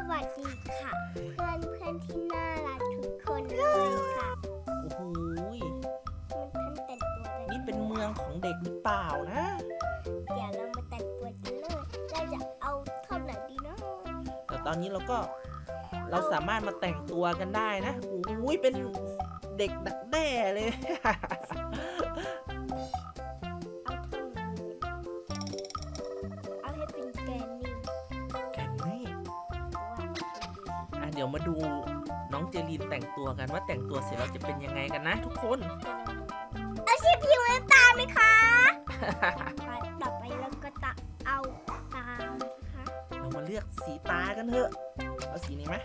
สวัสดีค่ะ เพื่อนเพื่อนที่น่ารักทุกคนเลยค่ะ โอ้โหยมันท่านแต่งตัวเลยนี่เป็นเมืองของเด็กหรือเปล่านะ เดี๋ยวเรามาแต่งตัวกันเลยเราจะเอาเท่าไหร่ดีเนาะแต่ตอนนี้เราก็เราสามารถมาแต่งตัวกันได้นะโอ้ยเป็นเด็กดักแด้เลย มาดูน้องเจลีนแต่งตัวกันว่าแต่งตัวเสร็จแล้วจะเป็นยังไงกันนะทุกคน เอาชีพผิวน้ำตาลไหมคะไปต่อไปเราก็จะเอาตานะคะเรามาเลือกสีตากันเถอะ เอาสีนี้ไหม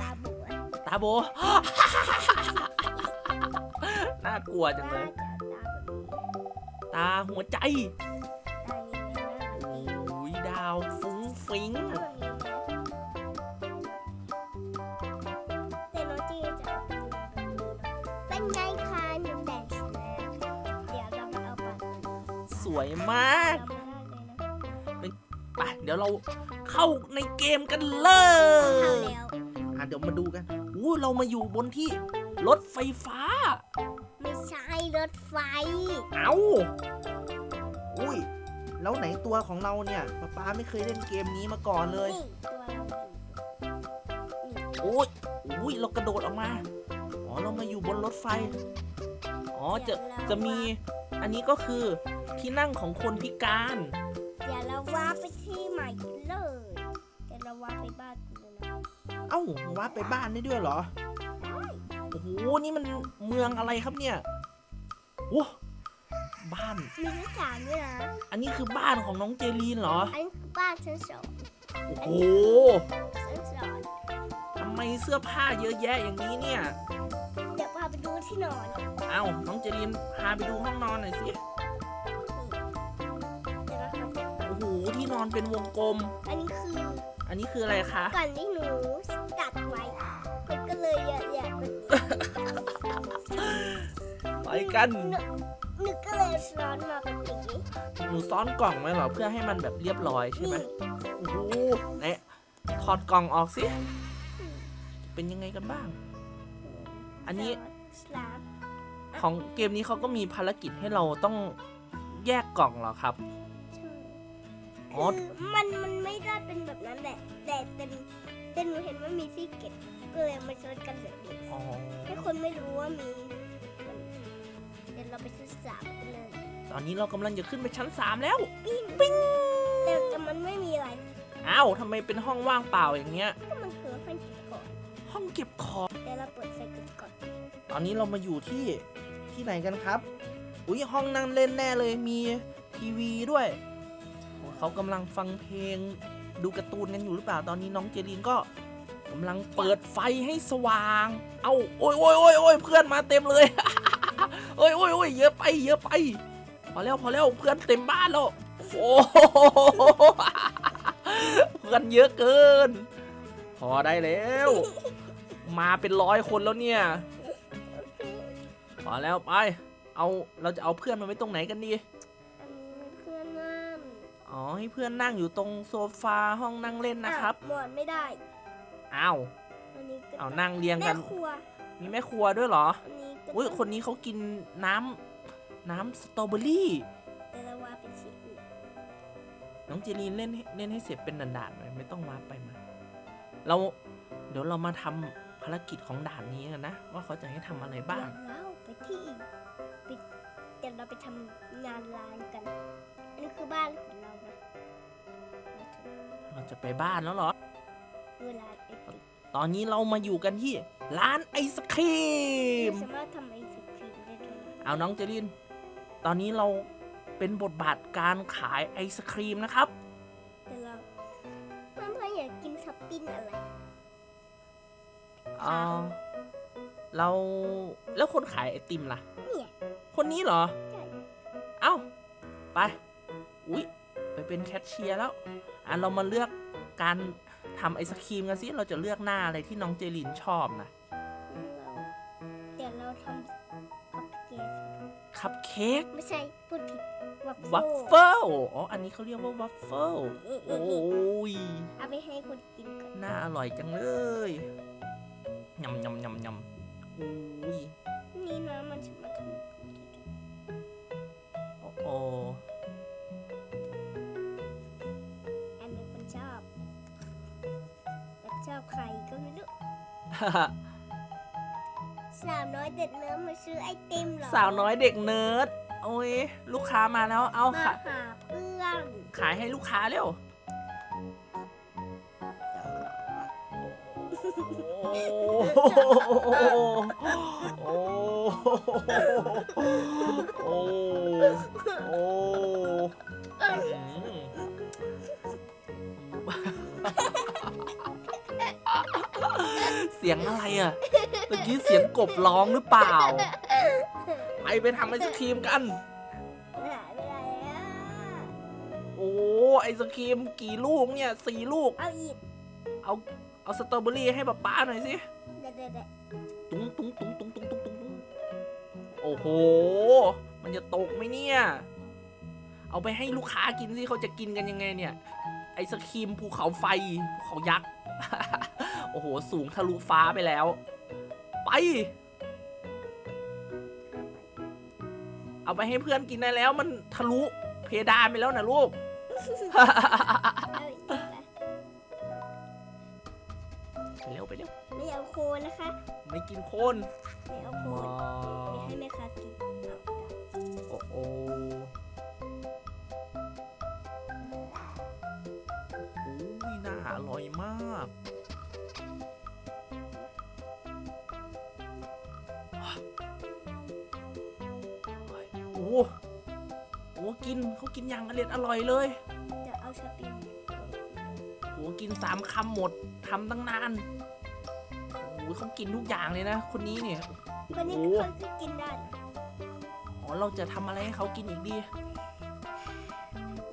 ตาบวดตาโบน่ากลัวจังเลย ตาแบบนี้ตาหัวใจ ฟุ้งฟิ้งถ้าแบบนี้นะแต่น้องจีจะเอาเป็นไงคะหนูแต่งเสร็จแล้วเดี๋ยวเรามาเอาบัตรสวยมาก เรามาได้เลยนะไปเดี๋ยวเราเข้าในเกมกันเลเอาย แล้วอะเดี๋ยวมาดูกันอู้เรามาอยู่บนที่รถไฟฟ้า ไม่ใช่รถไฟ เอาอุ้ย แล้วไหนตัวของเราเนี่ยป๊าป๊าไม่เคยเล่นเกมนี้มาก่อนเลยนี่ตัวเราอยู่นี่โอ้ยอุ้ยเรากระโดดออกมา อ๋อ เรามาอยู่บนรถไฟ อ๋อ จะ จะมี อันนี้ก็คือที่นั่งของคนพิการ เดี๋ยวเราว่าไปที่ใหม่กันเลย เดี๋ยวเราว่าไปบ้านกันเลยนะเอ้าวัดไปบ้านได้ด้วยเหรอ โอ้โห นี่มันเมืองอะไรครับเนี่ยโว้ บ้าน มีที่สามด้วยนะอันนี้คือบ้านของน้องเจลีนเหรอ อันนี้คือบ้านชั้นสองโอ้โหชั้นสองทำไมเสื้อผ้าเยอะแยะอย่างนี้เนี่ย เดี๋ยวพาไปดูที่นอนเอ้าน้องเจลีนพาไปดูห้องนอนหน่อยสิ เดี๋ยวเราทำเสร็จโอ้โห ที่นอนเป็นวงกลม อันนี้คืออันนี้คืออะไรคะ ก่อนที่หนูกัดไว้มันก็เลยเยอะแยะแบบนี้ไปกันหนู หนูก็เลยซ้อนมาเป็นอย่างนี้หนูซ้อนกล่องไว้เหรอเพื่อให้มันแบบเรียบร้อยใช่ไหมนี่โอ้โหไหนถอดกล่องออกสิ เป็นยังไงกันบ้าง อันนี้สลามของเกมนี้เขาก็มีภารกิจให้เราต้องแยกกล่องเหรอครับใช่อ๋อ คือมันมันไม่ได้เป็นแบบนั้นแหละแต่แต่แต่หนูเห็นว่ามีที่เก็บก็เลยเอามาซ้อนกันแบบนี้อ๋อ ให้คนไม่รู้ว่ามี เดี๋ยวเราไปซื้อสามกันเลยตอนนี้เรากำลังจะขึ้นไปชั้น3แล้วแต่แต่มันไม่มีอะไรอ้าวทำไมเป็นห้องว่างเปล่าอย่างเงี้ย ก็มันคือพันเก็บก่อนห้องเก็บของ เดี๋ยวเราเปิดไฟกันก่อนตอนนี้เรามาอยู่ที่ที่ไหนกันครับ อุ้ยห้องนั่งเล่นแน่เลยมีทีวีด้วยโอ้เขากำลังฟังเพลง ดูการ์ตูนกันอยู่หรือเปล่าตอนนี้น้องเจลีนก็กำลังเปิดไฟให้สว่าง เอาโอ้ยโอ้ยโอ้ยโอ้ยเพื่อนมาเต็มเลย โอ้ยโอ้ยโอ้ยเยอะไปเยอะไป พอแล้วพอแล้วเพื่อนเต็มบ้านแล้วโอ้โหเพื่อนเยอะเกิน พอได้แล้ว มาเป็นร้อยคนแล้วเนี่ยพอแล้วไป เอาเราจะเอาเพื่อนมาไว้ตรงไหนกันดีอันนี้เพื่อนนั่นอ๋อให้เพื่อนนั่งอยู่ตรงโซฟาห้องนั่งเล่นนะครับหมอนไม่ได้อ้าวอันนี้ก็เอานั่งเรียงกัแม่นครัวมีแม่ครัวด้วยเหรอ อันนี้ ก็อุ้ยต้องคนนี้เขากินน้ำน้ำสตรอเบอรี่เดี๋ยวเราว่าเป็นสีอื่นน้องเจลีนเล่นให้เล่นให้เสร็จเป็นด่านๆไปไม่ต้องมาไปมา เราเดี๋ยวเรามาทำภารกิจของด่านนี้กันนะ ว่าเขาจะให้ทำอะไรบ้างเดี๋ยวเราไปที่ไปเดี๋ยวเราไปทำงานร้านกัน อันนี้คือบ้านของเรานะเราถึงเราจะไปบ้านแล้วเหรอ เวลาไอ ติมตอนนี้เรามาอยู่กันที่ร้านไอศครีม สามารถทำไอศครีมได้ด้วยนะเอาน้องเจริน ตอนนี้เราเป็นบทบาทการขายไอศครีมนะครับ แต่เราเพื่อนๆอยากกินทับปิ้นอะไร เออเราแล้วคนขายไอติมล่ะ เนี่ย คนนี้เหรอ ใช่ เอ้า ไป อุ๊ย ไปเป็นแคชเชียร์แล้ว อะ เรามาเลือกการ ทำไอศครีมกันสิเราจะเลือกหน้าอะไรที่น้องเจรินชอบนะเราเดี๋ยวเราทำคัพเค้กคัพเค้กไม่ใช่พูดผิดววัฟเฟิลอ๋อ อันนี้เขาเรียกว่าวัฟเฟิลโอ้ยเอาไปให้คนกินก่อนน่าอร่อยจังเลยยำยำยำยำอุ้ยนี่นะมันจะมาทโอ้โอ แบบชอบใครก็ไม่รู้สาวน้อยเด็ดเนื้อมาซื้อไอติมเหรอสาวน้อยเด็กเนิร์ดโอ้ยลูกค้ามาแล้วเอามาค่ะ หาเพื่อนขายให้ลูกค้าเร็ว โอ้โอ้โอ้โอ้ เสียงอะไรอะเมื่อกี้เสียงกบร้องหรือเปล่า ไปไปทำไอศครีมกัน หายไปไหนอะโอ้ไอศครีมกี่ลูกเนี่ยสี่ลูก เอาอีกเอาเอาสตรอเบอรี่ให้ป๊าป๊าหน่อยสิ เด็ดเด็ดตุ้งตุ้งตุ้งตุ้งตุ้งตุ้งตุ้งตุ้งโอ้โห มันจะตกไหมเนี่ย เอาไปให้ลูกค้ากินสิเขาจะกินกันยังไงเนี่ย ไอศครีมภูเขาไฟภูเขายักษ์ อ้โห สูงทะลุฟ้าไปแล้ว ไป เอาไปให้เพื่อนกินได้แล้ว มันทะลุเพดานไปแล้วนะลูกเอาอีกไปไปเร็วไปเร็ว ไม่เอาโคนนะคะ ไม่กินโคน ไม่เอาโคว้านไม่วให้แม่ค้ากินเอาโอ้โหอุ้ยน่าอร่อยมาก โอ้โหโอ้โหกินเขากินอย่างอร่อยอร่อยเลยจะเอาสปริงโอ้โหกินสามคำหมดทำตั้งนานโอ้โหเขากินทุกอย่างเลยนะ คนนี้เนี่ยวันนี้โอ้ทุกโหคนก็กินได้นะอ๋อเราจะทำอะไรให้เขากินอีกดี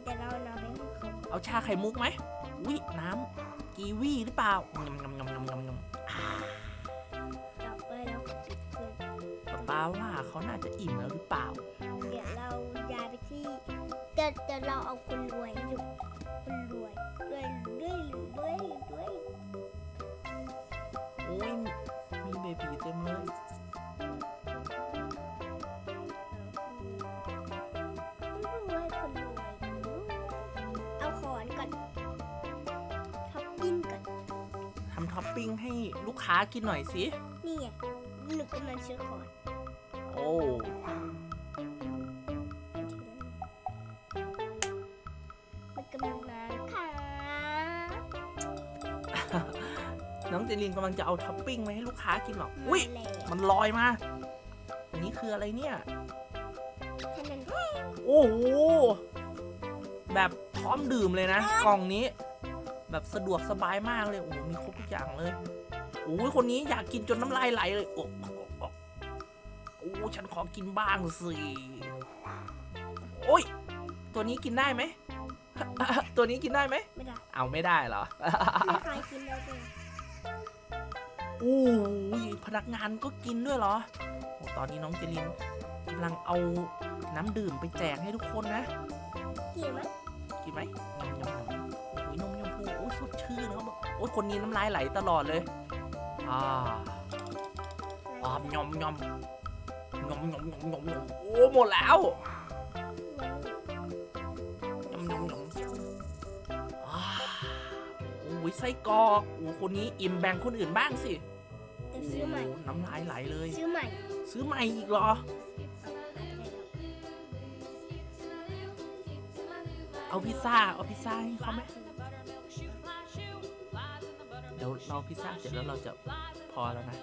แต่เราเอาน้ำไปให้เขาเอาชาไข่มุกไหมวิน้ำกีวีหรือเปล่างำงำงำงำงำงำอ่าต่อไปเราก็ปิดเครื่องป๊าป้าว่าเขาน่าจะอิ่มแล้วหรือเปล่า เดี๋ยวเราย้ายไปที่เดี๋ยวเดี๋ยวเราเอาคนรวยให้ดูคนรวยรวยรวยรวยรวยโอ้ยมีเบบีเต็มเลยรวยคนรวยเอาขอนก่อนท็อปปิ้งก่อนทำท็อปปิ้งให้ลูกค้ากินหน่อยสิ นี่ไงหนูกำลังซื้อขอน โอ้ จลินกำลังจะเอาท็อปปิ้งมาให้ลูกค้ากินหรออุ้ยมาแล้วมันลอยมา อันนี้คืออะไรเนี่ยให้มันโอ้โห แบบพร้อมดื่มเลยนะ กล่องนี้ แบบสะดวกสบายมากเลย โอ้โหมีครบทุกอย่างเลยโอ้ยคนนี้อยากกินจนน้ำลายไหลเลยโอ้โอ้โอ้โอ้ฉันขอกินบ้างสิโอ้ย ตัวนี้กินได้ไหม ตัวนี้กินได้ไหม ไม่ได้ เอาไม่ได้เหรอไม่ใครกินได้เลย อู้ยพนักงานก็กินด้วยเหรอโอ้ตอนนี้น้องเจลินกำลังเอาน้ำดื่มไปแจกให้ทุกคนนะ กินไหมกินไหมยำยำยำโอ้ยนมยมพูโอ้ยสดชื่นนะครับโอ้ยคนนี้น้ำลายไหลตลอดเลย อ่าอ่ายำยำยำยำยำยำยำโอ้หมดแล้วย อ้ยไส้กรอกโอ้คนนี้อิ่มแบ่งคนอื่นบ้างสิแต่ซื้อใหม่โอ้น้ำลายไหลเลย ซื้อใหม่ซื้อใหม่อีกเหรอ เอาพิซซ่าเอาพิซซ่าให้เขาไหมเดี๋ยวเราพิซซ่าเสร็จแล้วเราจะพอแล้วนะ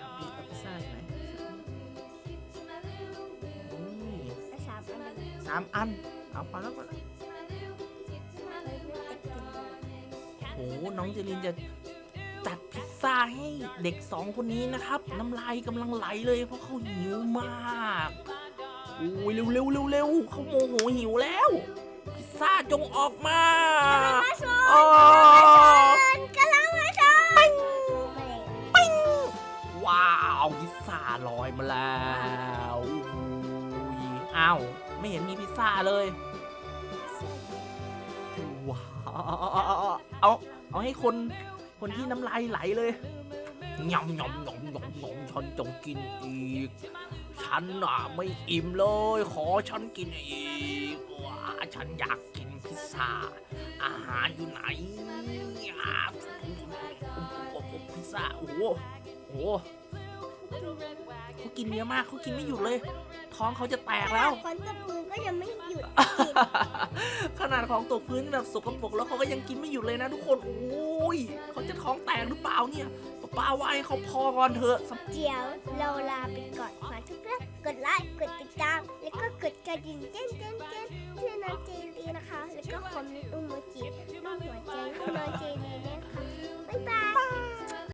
อะพี่เอาพิซซ่าอยู่ไหนนี่สามอันเลยสามอัน เอาพอแล้วพอแล้ว น้องเจลินจะจัดพิซซ่าให้เด็กสองคนนี้นะครับ น้ำลายกำลังไหลเลยเพราะเขาหิวมากโอ้ยเร็วเร็วเร็วเร็วเขาโมโหหิวแล้ว พิซซ่าจงออกมามาชอ๋อนกำลังมาชนปิ้งว้าวพิซซ่าลอยมาแล้วโอ้โหอ้าวไม่เห็นมีพิซซ่าเลยว้าวเอา เอาให้คนคนที่น้ำลายไหลเลยยำยำยำยำยำฉันจงกินอีก ฉันน่ะไม่อิ่มเลย ขอฉันกินอีกว้าฉันอยากกินพิซซ่า อาหารอยู่ไหนอะโอ้พิซซ่า โอ้โหโอ้โห เขากินเยอะมากเขากินไม่หยุดเลย ท้องเขาจะแตกแล้ว ขนาดคนตะปืนก็ยังไม่หยุดกินขนาดของตกพื้นแบบสกปรกแล้วเขาก็ยังกินไม่หยุดเลยนะทุกคนโอ้ยเขาจะท้องแตกหรือเปล่าเนี่ยป้าป้าว่าให้เขาพอก่อนเถอะเดี๋ยวเราลาไปก่อนขอทุกท่านกดไลค์กดติดตาม แล้วก็กดกระดิ่งเต้นเต้นเต้นเพื่อน้องเจลีนะคะ แล้วก็คอมเมนต์อุโมจิรูปหัวใจให้น้องเจลีนะคะบ๊ายบาย